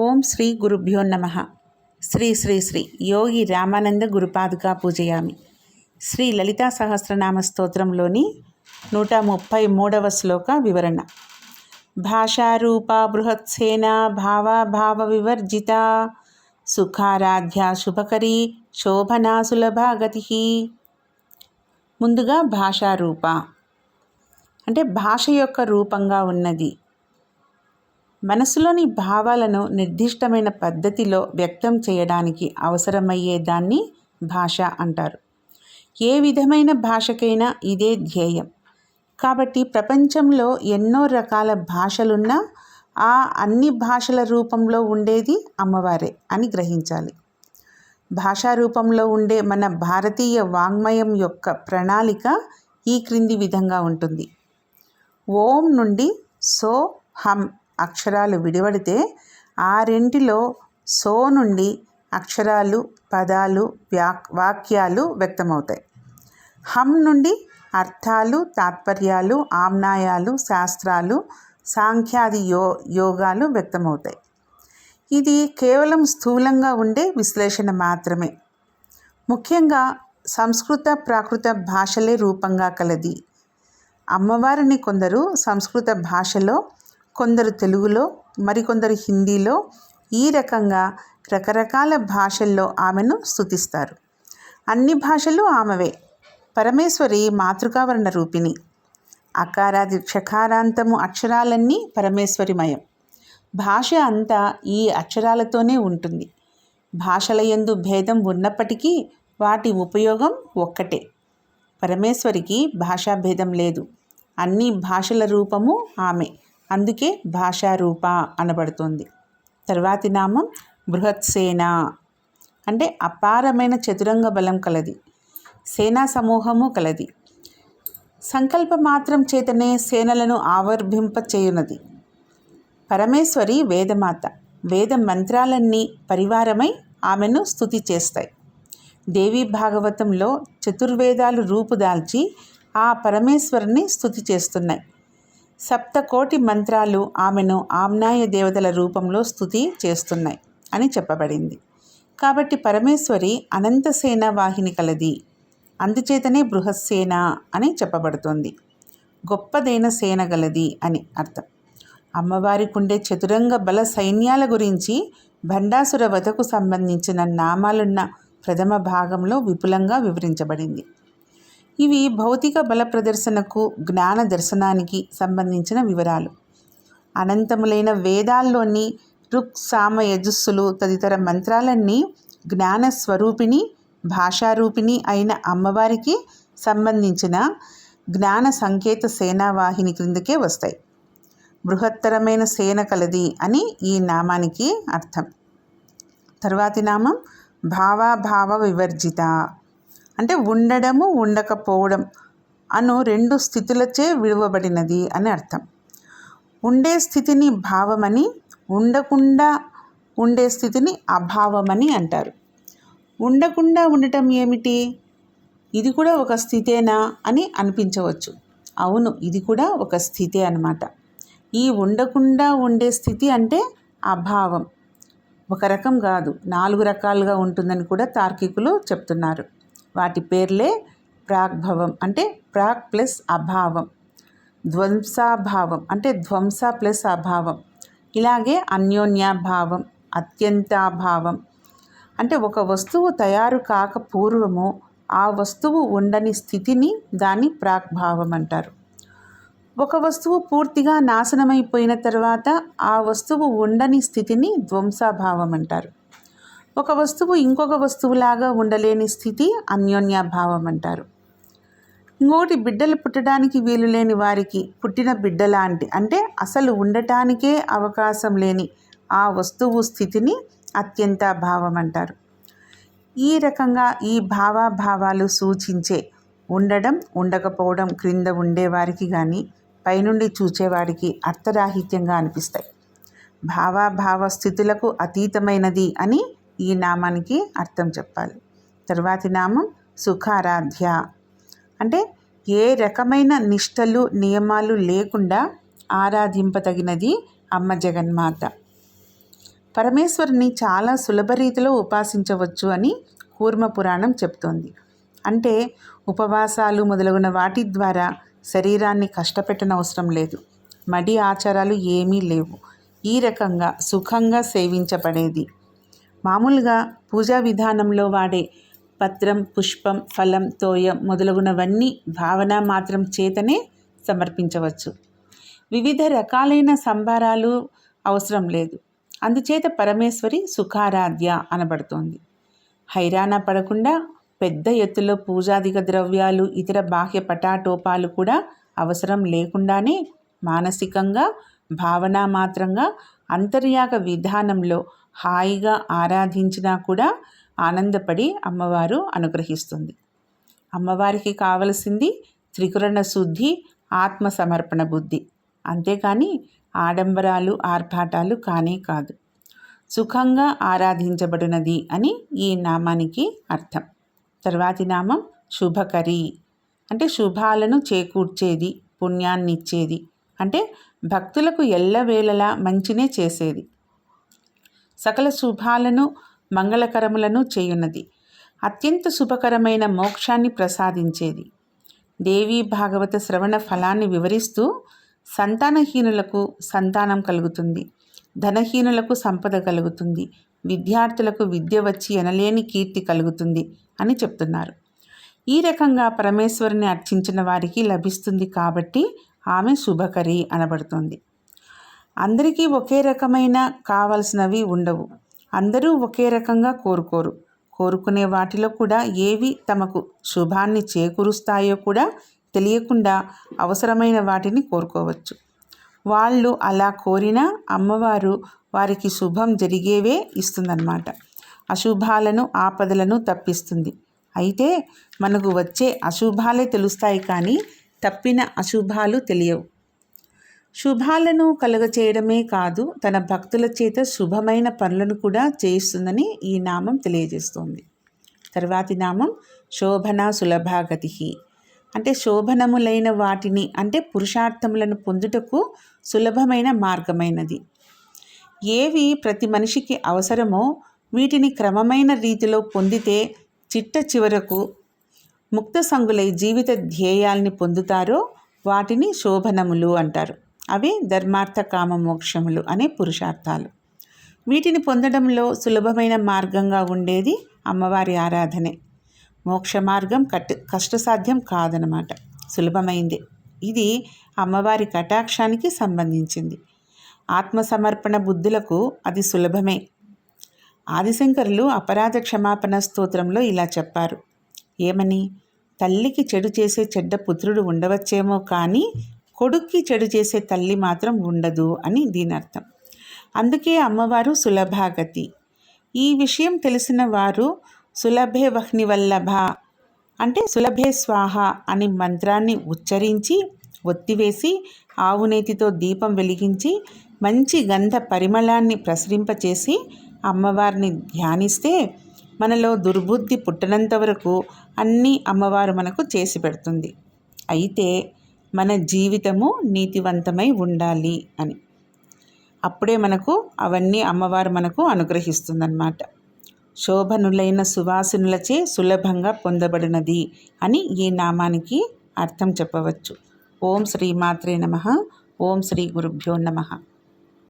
ఓం శ్రీ గురుభ్యో నమ. శ్రీ శ్రీ శ్రీ యోగి రామానంద గురుపాదుకా పూజయామి. శ్రీ లలితా సహస్రనామ స్తోత్రంలోని నూట ముప్పై మూడవ శ్లోక వివరణ. భాషారూప బృహత్సేన భావాభావ వివర్జిత. సుఖారాధ్య శుభకరీ శోభనా సులభ గతి. ముందుగా భాషారూప. అంటే భాష యొక్క రూపంగా ఉన్నది. మనసులోని భావాలను నిర్దిష్టమైన పద్ధతిలో వ్యక్తం చేయడానికి అవసరమయ్యే దాన్ని భాష అంటారు. ఏ విధమైన భాషకైనా ఇదే ధ్యేయం. కాబట్టి ప్రపంచంలో ఎన్నో రకాల భాషలున్నా ఆ అన్ని భాషల రూపంలో ఉండేది అమ్మవారే అని గ్రహించాలి. భాషా రూపంలో ఉండే మన భారతీయ వాంగ్మయం యొక్క ప్రణాళిక ఈ క్రింది విధంగా ఉంటుంది. ఓం నుండి సో హం అక్షరాలు విడివడితే ఆ రెంటిలో సో నుండి అక్షరాలు పదాలు వ్యాక్ వాక్యాలు వ్యక్తమవుతాయి. హం నుండి అర్థాలు తాత్పర్యాలు ఆమ్నాయాలు శాస్త్రాలు సాంఖ్యాది యో యోగాలు వ్యక్తమవుతాయి. ఇది కేవలం స్థూలంగా ఉండే విశ్లేషణ మాత్రమే. ముఖ్యంగా సంస్కృత ప్రాకృత భాషలే రూపంగా కలది. అమ్మవారిని కొందరు సంస్కృత భాషలో కొందరు తెలుగులో మరికొందరు హిందీలో ఈ రకంగా రకరకాల భాషల్లో ఆమెను స్తుతిస్తారు. అన్ని భాషలు ఆమెవే. పరమేశ్వరి మాతృకావర్ణ రూపిణి. అకారాది క్షకారాంతము అక్షరాలన్నీ పరమేశ్వరిమయం భాష అంతా ఈ అక్షరాలతోనే ఉంటుంది. భాషల యందు భేదం ఉన్నప్పటికీ వాటి ఉపయోగం ఒక్కటే. పరమేశ్వరికి భాషా భేదం లేదు. అన్ని భాషల రూపము ఆమె. అందుకే భాషారూప అనబడుతుంది. తర్వాతి నామం బృహత్సేన. అంటే అపారమైన చతురంగ బలం కలది. సేనా సమూహము కలది. సంకల్ప మాత్రం చేతనే సేనలను ఆవర్భింప చేయునది పరమేశ్వరి వేదమాత. వేద మంత్రాలన్నీ పరివారమై ఆమెను స్థుతి చేస్తాయి. దేవీ భాగవతంలో చతుర్వేదాలు రూపుదాల్చి ఆ పరమేశ్వరిని స్థుతి చేస్తున్నాయి. సప్తకోటి మంత్రాలు ఆమెను ఆమ్నాయ దేవతల రూపంలో స్థుతి చేస్తున్నాయి అని చెప్పబడింది. కాబట్టి పరమేశ్వరి అనంతసేన వాహిని కలది. అందుచేతనే బృహస్సేన అని చెప్పబడుతుంది. గొప్పదైన సేన గలది అని అర్థం. అమ్మవారికుండే చతురంగ బల సైన్యాల గురించి భండాసుర వధకు సంబంధించిన నామాలున్న ప్రథమ భాగంలో విపులంగా వివరించబడింది. ఇవి భౌతిక బల ప్రదర్శనకు జ్ఞాన దర్శనానికి సంబంధించిన వివరాలు. అనంతములైన వేదాల్లోని రుక్ సామ యజస్సులు తదితర మంత్రాలన్నీ జ్ఞాన స్వరూపిణి భాషారూపిణి అయిన అమ్మవారికి సంబంధించిన జ్ఞాన సంకేత సేనావాహిని క్రిందకే వస్తాయి. బృహత్తరమైన సేన కలది అని ఈ నామానికి అర్థం. తర్వాతి నామం భావాభావ వివర్జిత. అంటే ఉండడము ఉండకపోవడం అను రెండు స్థితులచే విడువబడినది అని అర్థం. ఉండే స్థితిని భావమని ఉండకుండా ఉండే స్థితిని అభావమని అంటారు. ఉండకుండా ఉండటం ఏమిటి? ఇది కూడా ఒక స్థితేనా అని అనిపించవచ్చు. అవును ఇది కూడా ఒక స్థితే అన్నమాట. ఈ ఉండకుండా ఉండే స్థితి అంటే అభావం. ఒక రకం కాదు నాలుగు రకాలుగా ఉంటుందని కూడా తార్కికులు చెప్తున్నారు. వాటి పేర్లే ప్రాగ్భవం అంటే ప్రాక్ ప్లస్ అభావం ధ్వంసాభావం అంటే ధ్వంస ప్లస్ అభావం ఇలాగే అన్యోన్యాభావం అత్యంతాభావం. అంటే ఒక వస్తువు తయారు కాక పూర్వము ఆ వస్తువు ఉండని స్థితిని దాన్ని ప్రాగ్భావం అంటారు. ఒక వస్తువు పూర్తిగా నాశనమైపోయిన తర్వాత ఆ వస్తువు ఉండని స్థితిని ధ్వంసాభావం అంటారు. ఒక వస్తువు ఇంకొక వస్తువులాగా ఉండలేని స్థితి అన్యోన్యాభావం అంటారు. ఇంకొకటి బిడ్డలు పుట్టడానికి వీలు లేని వారికి పుట్టిన బిడ్డ లాంటి అంటే అసలు ఉండటానికే అవకాశం లేని ఆ వస్తువు స్థితిని అత్యంత భావం అంటారు. ఈ రకంగా ఈ భావాభావాలు సూచించే ఉండడం ఉండకపోవడం క్రింద ఉండేవారికి కానీ పైనుండి చూచేవాడికి అర్థరాహిత్యంగా అనిపిస్తాయి. భావాభావ స్థితులకు అతీతమైనది అని ఈ నామానికి అర్థం చెప్పాలి. తర్వాతి నామం సుఖారాధ్య. అంటే ఏ రకమైన నిష్టలు నియమాలు లేకుండా ఆరాధింపతగినది అమ్మ జగన్మాత. పరమేశ్వరుని చాలా సులభ రీతిలో ఉపాసించవచ్చు అని కూర్మ పురాణం చెప్తోంది. అంటే ఉపవాసాలు మొదలగున వాటి ద్వారా శరీరాన్ని కష్టపెట్టనవసరం లేదు. మడి ఆచారాలు ఏమీ లేవు. ఈ రకంగా సుఖంగా సేవించబడేది. మామూలుగా పూజా విధానంలో వాడే పత్రం పుష్పం ఫలం తోయం మొదలగునవన్నీ భావన మాత్రం చేతనే సమర్పించవచ్చు. వివిధ రకాలైన సంభారాలు అవసరం లేదు. అందుచేత పరమేశ్వరి సుఖారాధ్య అనబడుతోంది. హైరాణ పడకుండా పెద్ద ఎత్తులో పూజాదిక ద్రవ్యాలు ఇతర బాహ్య పటాటోపాలు కూడా అవసరం లేకుండానే మానసికంగా భావన మాత్రంగా అంతర్యాగ విధానంలో హాయిగా ఆరాధించినా కూడా ఆనందపడి అమ్మవారు అనుగ్రహిస్తుంది. అమ్మవారికి కావలసింది త్రికరణ శుద్ధి ఆత్మ సమర్పణ బుద్ధి. అంతేకాని ఆడంబరాలు ఆర్భాటాలు కానే కాదు. సుఖంగా ఆరాధించబడినది అని ఈ నామానికి అర్థం. తర్వాతి నామం శుభకరి. అంటే శుభాలను చేకూర్చేది పుణ్యాన్నిచ్చేది. అంటే భక్తులకు ఎల్లవేళలా మంచినే చేసేది. సకల శుభాలను మంగళకరములను చేయున్నది. అత్యంత శుభకరమైన మోక్షాన్ని ప్రసాదించేది. దేవీ భాగవత శ్రవణ ఫలాన్ని వివరిస్తూ సంతానహీనులకు సంతానం కలుగుతుంది. ధనహీనులకు సంపద కలుగుతుంది. విద్యార్థులకు విద్య వచ్చి ఎనలేని కీర్తి కలుగుతుంది అని చెప్తున్నారు. ఈ రకంగా పరమేశ్వరుని అర్చించిన వారికి లభిస్తుంది కాబట్టి ఆమె శుభకరి అనబడుతుంది. అందరికీ ఒకే రకమైన కావలసినవి ఉండవు. అందరూ ఒకే రకంగా కోరుకోరు. కోరుకునే వాటిలో కూడా ఏవి తమకు శుభాన్ని చేకూరుస్తాయో కూడా తెలియకుండా అవసరమైన వాటిని కోరుకోవచ్చు. వాళ్ళు అలా కోరినా అమ్మవారు వారికి శుభం జరిగేవే ఇస్తుందన్నమాట. అశుభాలను ఆపదలను తప్పిస్తుంది. అయితే మనకు వచ్చే అశుభాలే తెలుస్తాయి కానీ తప్పిన అశుభాలు తెలియవు. శుభాలను కలుగచేయడమే కాదు తన భక్తుల చేత శుభమైన పనులను కూడా చేయిస్తుందని ఈ నామం తెలియజేస్తోంది. తర్వాతి నామం శోభన సులభాగతి. అంటే శోభనములైన వాటిని అంటే పురుషార్థములను పొందుటకు సులభమైన మార్గమైనది. ఏవి ప్రతి మనిషికి అవసరమో వీటిని క్రమమైన రీతిలో పొందితే చిట్ట చివరకు ముక్త సంగులై జీవిత ధ్యేయాల్ని పొందుతారో వాటిని శోభనములు అంటారు. అవి ధర్మార్థ కామ మోక్షములు అనే పురుషార్థాలు. వీటిని పొందడంలో సులభమైన మార్గంగా ఉండేది అమ్మవారి ఆరాధనే. మోక్ష మార్గం కట్ కష్టసాధ్యం కాదనమాట. సులభమైంది. ఇది అమ్మవారి కటాక్షానికి సంబంధించింది. ఆత్మసమర్పణ బుద్ధులకు అది సులభమే. ఆదిశంకరులు అపరాధ క్షమాపణ స్తోత్రంలో ఇలా చెప్పారు. ఏమని? తల్లికి చెడు చేసే చెడ్డ పుత్రుడు ఉండవచ్చేమో కానీ కొడుక్కి చెడు చేసే తల్లి మాత్రం ఉండదు అని దీని అర్థం. అందుకే అమ్మవారు సులభాగతి. ఈ విషయం తెలిసిన వారు సులభే వహ్ని వల్లభ అంటే సులభే స్వాహ అని మంత్రాన్ని ఉచ్చరించి ఒత్తివేసి ఆవునేతితో దీపం వెలిగించి మంచి గంధ పరిమళాన్ని ప్రసరింపచేసి అమ్మవారిని ధ్యానిస్తే మనలో దుర్బుద్ధి పుట్టనంత వరకు అన్నీ అమ్మవారు మనకు చేసి పెడుతుంది. అయితే మన జీవితము నీతివంతమై ఉండాలి అని. అప్పుడే మనకు అవన్నీ అమ్మవారు మనకు అనుగ్రహిస్తుందన్నమాట. శోభనులైన సువాసనులచే సులభంగా పొందబడినది అని ఈ నామానికి అర్థం చెప్పవచ్చు. ఓం శ్రీ మాత్రే నమ. ఓం శ్రీ గురుభ్యో నమ.